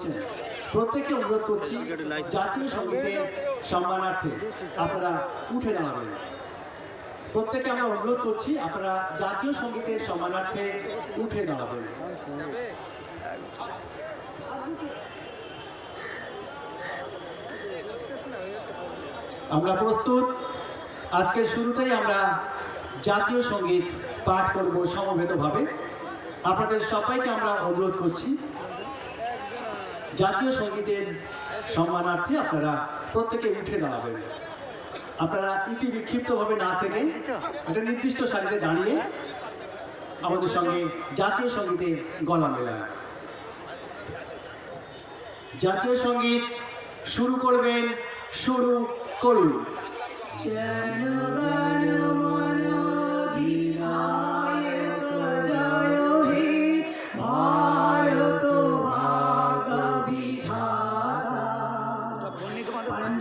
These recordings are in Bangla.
করছেন প্রত্যেকে অনুরোধ করছি, জাতীয় সঙ্গীতের সম্মানার্থে আপনারা উঠে দাঁড়াবেন প্রত্যেকে আমরা অনুরোধ করছি, আপনারা জাতীয় সঙ্গীতের সম্মানার্থে উঠে দাঁড়াবেন আমরা প্রস্তুত। আজকের শুরুতেই আমরা জাতীয় সংগীত পাঠ করব সমবেতভাবে। আপনাদের সবাইকে আমরা অনুরোধ করছি জাতীয় সঙ্গীতের সম্মানার্থে আপনারা প্রত্যেকে উঠে দাঁড়াবেন। আপনারা ইতি বিক্ষিপ্তভাবে না থেকে একটা নির্দিষ্ট সারিতে দাঁড়িয়ে আমাদের সঙ্গে জাতীয় সঙ্গীতে গলা মেলান। জাতীয় সংগীত শুরু করবেন, শুরু করুন।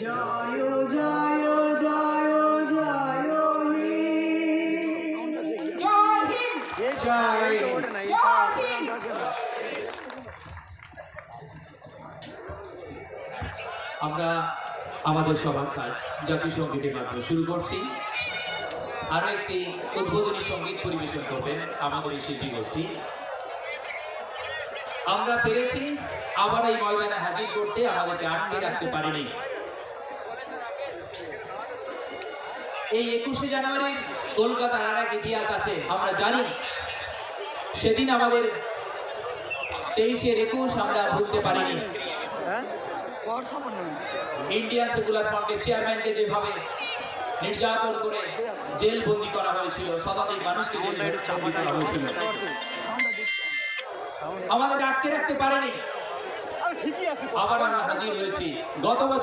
জয় জয় জয় জয় জয় আমরা আমাদের সবার কাজ জাতীয় সঙ্গীতের মাধ্যমে শুরু করছি। আরও একটি উদ্বোধনী সংগীত পরিবেশন করবেন আমাদের এই শিল্পী গোষ্ঠী। আমরা পেরেছি আবার এই ময়দানে হাজির করতে আমাদেরকে আটকে রাখতে পারিনি। এই একুশে জানুয়ারি কলকাতার আর এক ইতিহাস আছে আমরা জানি। সেদিন আমাদের তেইশের একুশ আমরা বুঝতে পারিনি। ইন্ডিয়ান সেকুলার ফ্রন্টের চেয়ারম্যানকে যেভাবে নির্যাতন করে জেল বন্দি করা হয়েছিল শতাধিক মানুষকে জেল বন্দি করা হয়েছিল। আমাদের আটকে রাখতে পারেনি। আবার আমরা হাজির হয়েছি। গত বছর